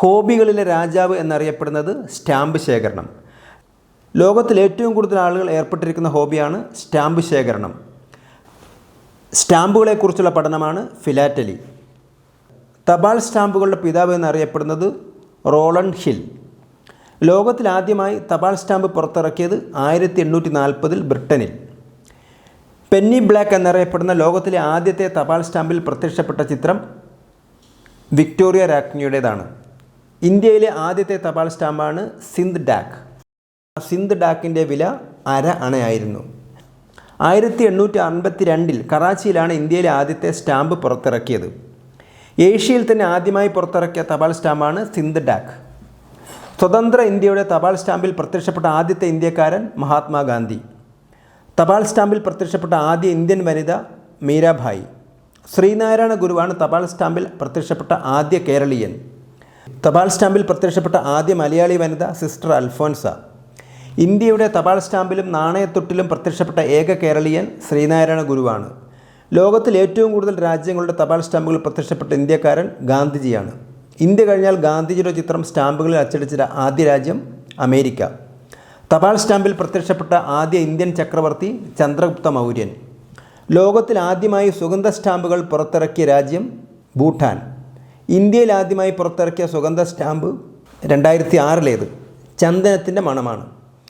ഹോബികളിലെ രാജാവ് എന്നറിയപ്പെടുന്നത് സ്റ്റാമ്പ് ശേഖരണം. ലോകത്തിൽ ഏറ്റവും കൂടുതൽ ആളുകൾ ഏർപ്പെട്ടിരിക്കുന്ന ഹോബിയാണ് സ്റ്റാമ്പ് ശേഖരണം. സ്റ്റാമ്പുകളെക്കുറിച്ചുള്ള പഠനമാണ് ഫിലാറ്റലി. തപാൽ സ്റ്റാമ്പുകളുടെ പിതാവ് എന്നറിയപ്പെടുന്നത് റോളണ്ട് ഹിൽ. ലോകത്തിലാദ്യമായി തപാൽ സ്റ്റാമ്പ് പുറത്തിറക്കിയത് ആയിരത്തി എണ്ണൂറ്റി നാൽപ്പതിൽ ബ്രിട്ടനിൽ. പെന്നി ബ്ലാക്ക് എന്നറിയപ്പെടുന്ന ലോകത്തിലെ ആദ്യത്തെ തപാൽ സ്റ്റാമ്പിൽ പ്രത്യക്ഷപ്പെട്ട ചിത്രം വിക്ടോറിയ രാജ്ഞിയുടേതാണ്. ഇന്ത്യയിലെ ആദ്യത്തെ തപാൽ സ്റ്റാമ്പാണ് സിന്ധ് ഡാക്ക്. സിന്ധ് ഡാക്കിന്റെ വില അര അണയായിരുന്നു. ആയിരത്തി എണ്ണൂറ്റി അൻപത്തി രണ്ടിൽ കറാച്ചിയിലാണ് ഇന്ത്യയിലെ ആദ്യത്തെ സ്റ്റാമ്പ് പുറത്തിറക്കിയത്. ഏഷ്യയിൽ തന്നെ ആദ്യമായി പുറത്തിറക്കിയ തപാൽ സ്റ്റാമ്പാണ് സിന്ധ് ഡാക്ക്. സ്വതന്ത്ര ഇന്ത്യയുടെ തപാൽ സ്റ്റാമ്പിൽ പ്രത്യക്ഷപ്പെട്ട ആദ്യത്തെ ഇന്ത്യക്കാരൻ മഹാത്മാഗാന്ധി. തപാൽ സ്റ്റാമ്പിൽ പ്രത്യക്ഷപ്പെട്ട ആദ്യ ഇന്ത്യൻ വനിത മീരാഭായി. ശ്രീനാരായണ ഗുരുവാണ് തപാൽ സ്റ്റാമ്പിൽ പ്രത്യക്ഷപ്പെട്ട ആദ്യ കേരളീയൻ. തപാൽ സ്റ്റാമ്പിൽ പ്രത്യക്ഷപ്പെട്ട ആദ്യ മലയാളി വനിത സിസ്റ്റർ അൽഫോൻസ. ഇന്ത്യയുടെ തപാൽ സ്റ്റാമ്പിലും നാണയത്തൊട്ടിലും പ്രത്യക്ഷപ്പെട്ട ഏക കേരളീയൻ ശ്രീനാരായണ ഗുരുവാണ്. ലോകത്തിൽ ഏറ്റവും കൂടുതൽ രാജ്യങ്ങളുടെ തപാൽ സ്റ്റാമ്പുകൾ പ്രത്യക്ഷപ്പെട്ട ഇന്ത്യക്കാരൻ ഗാന്ധിജിയാണ്. ഇന്ത്യ കഴിഞ്ഞാൽ ഗാന്ധിജിയുടെ ചിത്രം സ്റ്റാമ്പുകളിൽ അച്ചടിച്ച ആദ്യ രാജ്യം അമേരിക്ക. തപാൽ സ്റ്റാമ്പിൽ പ്രത്യക്ഷപ്പെട്ട ആദ്യ ഇന്ത്യൻ ചക്രവർത്തി ചന്ദ്രഗുപ്ത മൗര്യൻ. ലോകത്തിൽ ആദ്യമായി സുഗന്ധ സ്റ്റാമ്പുകൾ പുറത്തിറക്കിയ രാജ്യം ഭൂട്ടാൻ. ഇന്ത്യയിൽ ആദ്യമായി പുറത്തിറക്കിയ സുഗന്ധ സ്റ്റാമ്പ് രണ്ടായിരത്തി ആറിലേത് ചന്ദനത്തിന്റെ മണമാണ്.